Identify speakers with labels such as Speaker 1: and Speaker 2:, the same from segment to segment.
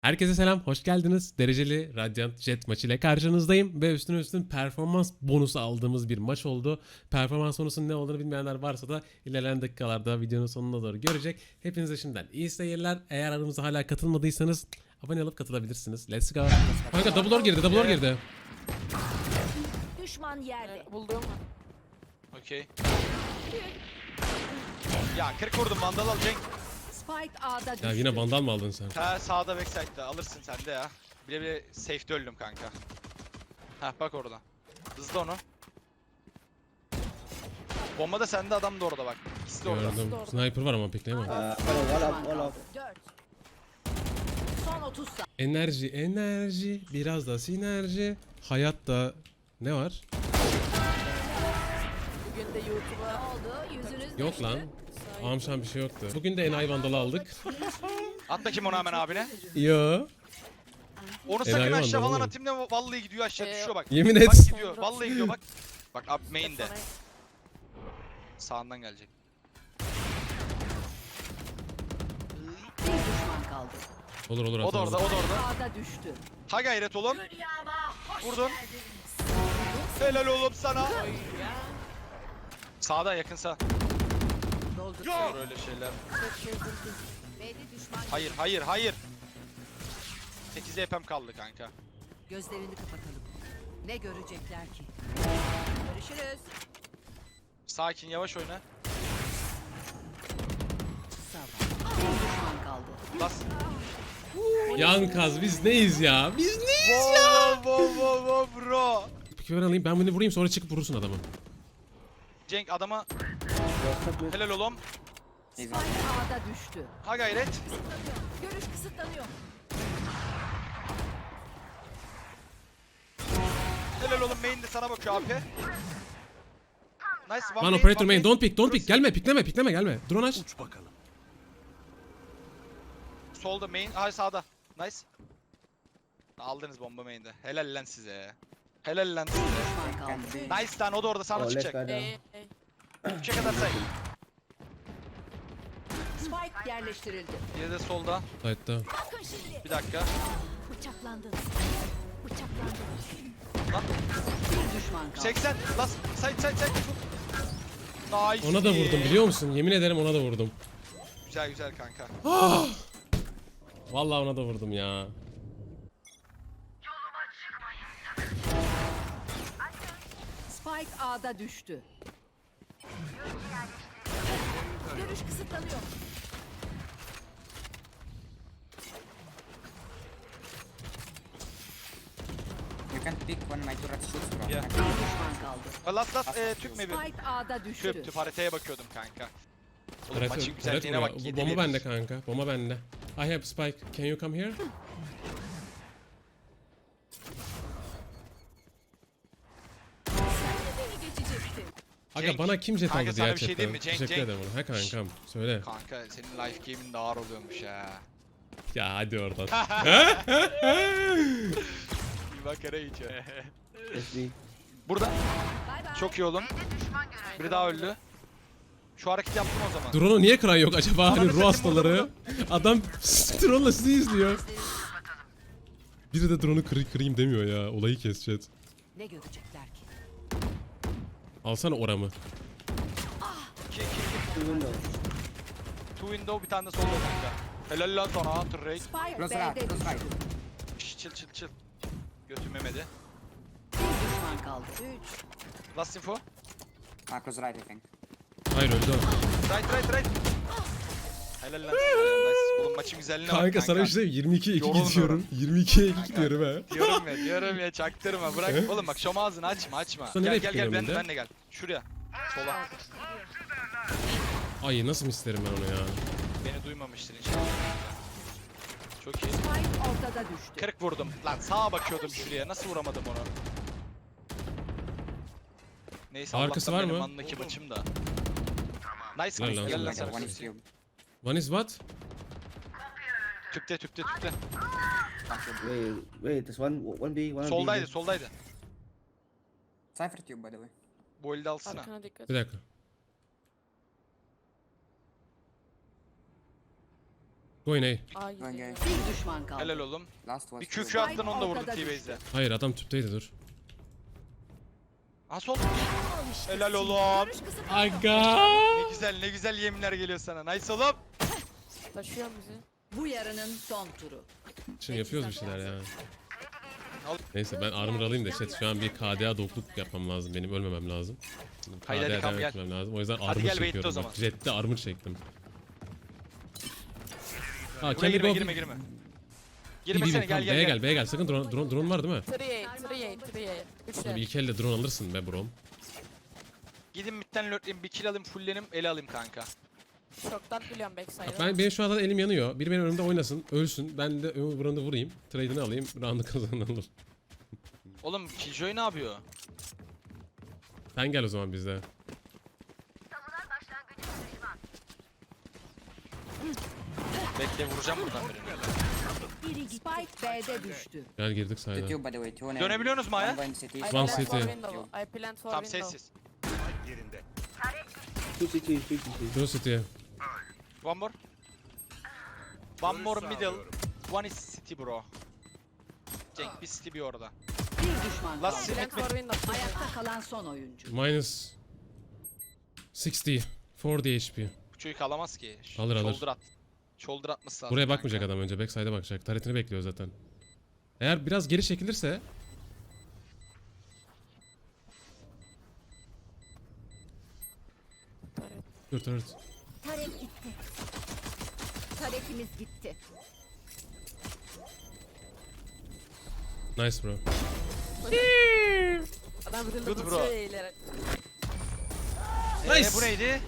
Speaker 1: Herkese selam, hoş geldiniz. Dereceli Radiant Jet maçı ile karşınızdayım ve üstüne üstün performans bonusu aldığımız bir maç oldu. Performans bonusunun ne olduğunu bilmeyenler varsa da ilerleyen dakikalarda videonun sonuna doğru görecek. Hepinize şimdiden iyi seyirler. Eğer aramıza hala katılmadıysanız abone olup katılabilirsiniz. Let's go. Kanka double door girdi, double door girdi.
Speaker 2: Düşman yerde.
Speaker 3: Buldum.
Speaker 4: Okey. Ya 40 vurdum vandal al Cenk.
Speaker 2: Spike A'da düştü.
Speaker 1: Ya yine vandal mı aldın sen?
Speaker 4: Ha sağda backside'da alırsın sen de ya. Bile bile safe'de öldüm kanka. Ha bak orada. Hızlı onu. Bomba da sende adam da orada bak. İkisi de orada.
Speaker 1: Gördüm. Sniper var ama pikleyemem.
Speaker 5: Follow, wall up, wall up.
Speaker 2: 4. Son 30 saniye.
Speaker 1: Enerji, enerji, biraz da sinerji. Hayatta ne var?
Speaker 3: Bugün de YouTube'a
Speaker 2: oldu? Yüzünüz
Speaker 1: Yok
Speaker 2: düştü.
Speaker 1: lan. Amşan bir şey yoktu. Bugün de enayi vandalı aldık.
Speaker 4: At bakayım onu hemen abine.
Speaker 1: Yo.
Speaker 4: Onu sakın
Speaker 1: Enayi
Speaker 4: aşağı falan
Speaker 1: oğlum.
Speaker 4: atayım da vallahi gidiyor aşağı
Speaker 3: Ee,
Speaker 4: düşüyor bak.
Speaker 1: Yemin
Speaker 4: Bak
Speaker 1: et.
Speaker 4: gidiyor. Vallahi gidiyor bak. Bak up main'de.
Speaker 3: Sonra-
Speaker 4: Sağından gelecek.
Speaker 2: Bir düşman kaldı.
Speaker 1: Olur olur
Speaker 4: O da
Speaker 1: atalım.
Speaker 4: orada, o da orada.
Speaker 2: A'da düştü.
Speaker 4: Ha gayret oğlum. Vurdun. Helal oğlum sana. Sağda yakın sağ. Olur öyle şeyler.
Speaker 2: B'de düşman.
Speaker 4: Hayır, hayır, hayır. 8 EP'm kaldı kanka.
Speaker 2: Gözlerini kapatalım. Ne görecekler ki? Görüşürüz.
Speaker 4: Sakin, yavaş oyna.
Speaker 2: Sabah. Bir düşman kaldı.
Speaker 4: Bas.
Speaker 1: Yan kaz biz neyiz ya? Biz neyiz?
Speaker 4: Wow, wow, wow, wow, bro.
Speaker 1: Peki ben alayım ben bunu vurayım sonra çıkıp vurursun adamı.
Speaker 4: Cenk adama helal oğlum.
Speaker 2: Spike A'da düştü.
Speaker 4: Ha gayret.
Speaker 2: Görüş kısıtlanıyor.
Speaker 4: Helal oğlum main de sana bakıyor abi. Nice one
Speaker 1: Lan operator main don't pick don't pick gelme pikleme pikleme gelme. Drone aç.
Speaker 4: Solda main, ha sağda. Nice. Aldınız bomba main'de. Helal lan size. Helal lan size. Nice lan o da orada sana çıkacak.
Speaker 3: Ee,
Speaker 4: 3'e kadar say.
Speaker 2: Spike yerleştirildi.
Speaker 4: Biri de solda.
Speaker 1: Hayatta.
Speaker 4: Bir dakika.
Speaker 2: Bıçaklandın. Bıçaklandın.
Speaker 4: Lan
Speaker 2: Bir düşman kaldı.
Speaker 4: 80. Las say say say. Nice.
Speaker 1: Ona da vurdum biliyor musun? Yemin ederim ona da vurdum.
Speaker 4: Güzel güzel kanka.
Speaker 1: Vallahi ona da vurdum ya.
Speaker 2: Spike A'da düştü. Görüş kısıtlanıyor.
Speaker 6: You can pick when my turret shoots bro.
Speaker 4: Yeah.
Speaker 2: Bir düşman kaldı.
Speaker 4: Last last e, tüp mü bir?
Speaker 2: Spike A'da düştü.
Speaker 4: Tüp tüp haritaya bakıyordum kanka. Oğlum
Speaker 1: Turret-
Speaker 4: maçın
Speaker 1: turret
Speaker 4: güzelliğine bak.
Speaker 1: Bu
Speaker 4: yedi
Speaker 1: bomba
Speaker 4: bir.
Speaker 1: bende kanka. Bomba bende. I have spike. Can you come here? Aga
Speaker 4: Cenk,
Speaker 1: bana kim jet aldı diğer
Speaker 4: bir şey diyeyim mi? Cenk,
Speaker 1: Teşekkür
Speaker 4: Cenk.
Speaker 1: ederim ona. Ha kankam söyle.
Speaker 4: Kanka senin life game'in de ağır oluyormuş ya.
Speaker 1: Ya hadi oradan.
Speaker 4: Bir bak ara hiç ya.
Speaker 5: SD.
Speaker 4: Burada. Çok iyi oğlum. Biri daha öldü. Şu hareketi yaptım o zaman.
Speaker 1: Drone'u niye kıran yok acaba? Hani ruh
Speaker 4: satayım,
Speaker 1: hastaları. Adam drone'la sizi izliyor. Biri de drone'u kır, kırayım demiyor ya. Olayı kes chat.
Speaker 2: Ne görecekler ki?
Speaker 1: Alsana oramı.
Speaker 4: 2 2 2.
Speaker 5: Two
Speaker 4: window bir tane de solda kanka. Helal lan sana Hunter
Speaker 2: B'de
Speaker 6: right, close
Speaker 2: düştü.
Speaker 6: right.
Speaker 4: Şş, Chill chill chill. Götürmemedi.
Speaker 2: Bir düşman kaldı. 3.
Speaker 4: Last info.
Speaker 6: Ah, close right I think.
Speaker 1: Hayır öldü o.
Speaker 4: Right right right. Helal lan. sana, Nice. Oğlum maçın güzelliğine bak
Speaker 1: Kanka sana bir şey diyeyim. 22'ye 2
Speaker 4: Yorulmuyorum.
Speaker 1: gidiyorum. 22'ye 2 gidiyorum ha.
Speaker 4: Diyorum ya diyorum ya çaktırma bırak. Oğlum bak şom ağzını açma açma.
Speaker 1: Sen
Speaker 4: Gel
Speaker 1: nereye
Speaker 4: gel gel
Speaker 1: tutuyorsun
Speaker 4: ben,
Speaker 1: de?
Speaker 4: ben de gel. Şuraya. Sola.
Speaker 1: Ay nasıl isterim ben onu ya.
Speaker 4: Beni duymamıştır inşallah. Çok iyi.
Speaker 2: Spike ortada düştü.
Speaker 4: 40 vurdum. Lan sağa bakıyordum şuraya. Nasıl vuramadım onu? Neyse
Speaker 1: Arkası
Speaker 4: Allah'tan
Speaker 1: var
Speaker 4: benim
Speaker 1: mı?
Speaker 4: andaki maçım da. Nice
Speaker 1: Lan
Speaker 4: nice.
Speaker 1: lan
Speaker 4: Gel lan
Speaker 6: you.
Speaker 1: One is what?
Speaker 4: Tüpte tüpte tüpte.
Speaker 5: Wait, wait, there's one, one B, one B.
Speaker 4: Soldaydı soldaydı.
Speaker 6: Cypher tube by the way.
Speaker 4: Bu elde alsana.
Speaker 3: arkana dikkat.
Speaker 1: Bir dakika. Go in A.
Speaker 3: Aa
Speaker 6: Going
Speaker 3: gidiyor.
Speaker 6: A.
Speaker 2: Bir düşman kaldı.
Speaker 4: Helal oğlum.
Speaker 6: Last was
Speaker 4: Bir. QQ attın onu da vurdun T-Base'de.
Speaker 1: Hayır adam tüpteydi dur.
Speaker 4: Ha sol. Helal oğlum.
Speaker 1: Aga.
Speaker 4: Ne güzel ne güzel yeminler geliyor sana. Nice oğlum.
Speaker 3: Taşıyor bizi.
Speaker 2: Bu yarının son turu.
Speaker 1: Şimdi yapıyoruz bir şeyler ya. Neyse ben armor alayım da chat şu an bir KDA dokluk yapmam lazım benim ölmemem lazım.
Speaker 4: Haydi hadi kam gel.
Speaker 1: etmem lazım. O yüzden
Speaker 4: Hadi
Speaker 1: armor
Speaker 4: gel, bait'te o
Speaker 1: çekiyorum
Speaker 4: zaman.
Speaker 1: bak. Jet'te armor çektim. Ha
Speaker 4: Buraya
Speaker 1: kendi
Speaker 4: girme girme girme. Girmesene gel gel
Speaker 1: B'ye
Speaker 4: gel.
Speaker 1: gel B'ye gel. Sakın drone, drone, drone var değil mi?
Speaker 3: 3A, 3A, 3A. 3
Speaker 1: Oğlum
Speaker 3: de.
Speaker 1: ilk elde drone alırsın be bro.
Speaker 4: Gidin midden lurklayayım bir kill alayım fulllenim ele alayım kanka.
Speaker 3: Çoktan biliyorum backside'ı.
Speaker 1: Ben benim şu anda elim yanıyor. Biri benim önümde oynasın, ölsün. Ben de öbür buranı vurayım. Trade'ini alayım. Round'u kazanalım.
Speaker 4: Oğlum Killjoy ne yapıyor?
Speaker 1: Sen gel o zaman bizde.
Speaker 4: Bekle vuracağım buradan birini.
Speaker 2: Spike B'de düştü.
Speaker 1: Gel girdik sayda.
Speaker 6: tube by the way. Two.
Speaker 4: Dönebiliyorsunuz mu
Speaker 6: One
Speaker 4: Aya?
Speaker 6: going city.
Speaker 3: I
Speaker 1: One
Speaker 3: plant
Speaker 1: city.
Speaker 3: for window. I plant for
Speaker 4: Tam
Speaker 3: window.
Speaker 4: sessiz.
Speaker 5: Two city, two city.
Speaker 1: Blue City.
Speaker 4: One more. One more middle. One is city bro. Cenk bir city bir orada.
Speaker 2: Bir düşman
Speaker 4: Last
Speaker 2: kaldı. Ayakta kalan son oyuncu.
Speaker 1: Minus 60. 40 HP.
Speaker 4: Bu çocuk alamaz ki. Ş-
Speaker 1: Alır, alır.
Speaker 4: Shoulder at. Shoulder atması lazım.
Speaker 1: Buraya
Speaker 4: kanka.
Speaker 1: bakmayacak adam önce. Backside'e bakacak. Taretini bekliyor zaten. Eğer biraz geri çekilirse Dur turret.
Speaker 7: Tarek gitti. Tarekimiz gitti.
Speaker 1: Nice bro.
Speaker 3: Adam bir
Speaker 4: Good bro.
Speaker 3: ileri.
Speaker 4: Ee,
Speaker 1: Nice.
Speaker 4: bu neydi?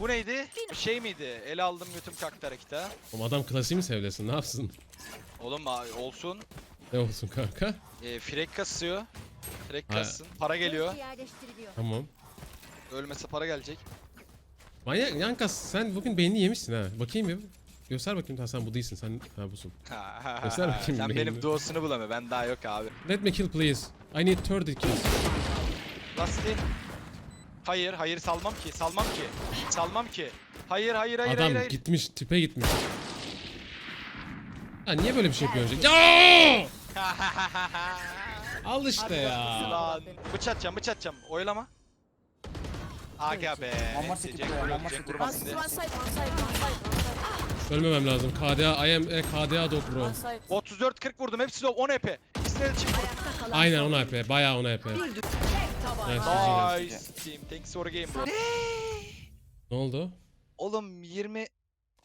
Speaker 4: Bu neydi? Şey miydi? Ele aldım götüm kalktı harekete.
Speaker 1: Oğlum adam klasiği mi sevlesin? Ne yapsın?
Speaker 4: Oğlum a- olsun.
Speaker 1: Ne olsun kanka?
Speaker 4: E, frek kasıyor. Frek
Speaker 1: Ha.
Speaker 4: kassın. Para geliyor.
Speaker 7: Yerleştiriliyor.
Speaker 1: Tamam.
Speaker 4: Ölmese para gelecek.
Speaker 1: Manyak Yankas sen bugün beynini yemişsin ha. Bakayım bir. Göster bakayım ha sen bu değilsin. Sen ha busun. Göster bakayım
Speaker 4: Sen
Speaker 1: beynini.
Speaker 4: benim duosunu bulamıyor. Ben daha yok abi.
Speaker 1: Let me kill please. I need 30 kills.
Speaker 4: Lasty. Hayır, hayır salmam ki. Salmam ki. Salmam ki. Hayır, hayır, hayır,
Speaker 1: Adam
Speaker 4: hayır. hayır.
Speaker 1: gitmiş, tipe gitmiş. Ya niye böyle bir şey yapıyor önce? Ya! Al işte ya.
Speaker 4: Lan. Atacağım, atacağım. Oylama. Aga be.
Speaker 6: One
Speaker 3: side, one side, one side, one side.
Speaker 1: Ölmemem lazım. KDA, I am a KDA dog bro.
Speaker 3: One side.
Speaker 4: 34 40 vurdum. Hepsi low 10 EP. İkisine de çift.
Speaker 2: Ayakta kalan
Speaker 1: Aynen
Speaker 2: son
Speaker 1: 10 AP. Bayağı 10 AP.
Speaker 2: Bir düş- Tek tabanca.
Speaker 1: Nice.
Speaker 4: Nice team. Thanks for game bro.
Speaker 1: Ne oldu?
Speaker 4: Oğlum 20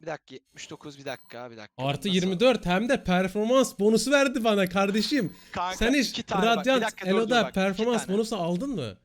Speaker 4: bir dakika 79 bir dakika bir dakika.
Speaker 1: Artı
Speaker 4: Nasıl-
Speaker 1: 24 hem de performans bonusu verdi bana kardeşim.
Speaker 4: Kanka,
Speaker 1: Sen hiç
Speaker 4: bak, dur
Speaker 1: Elo'da performans bonusu aldın mı?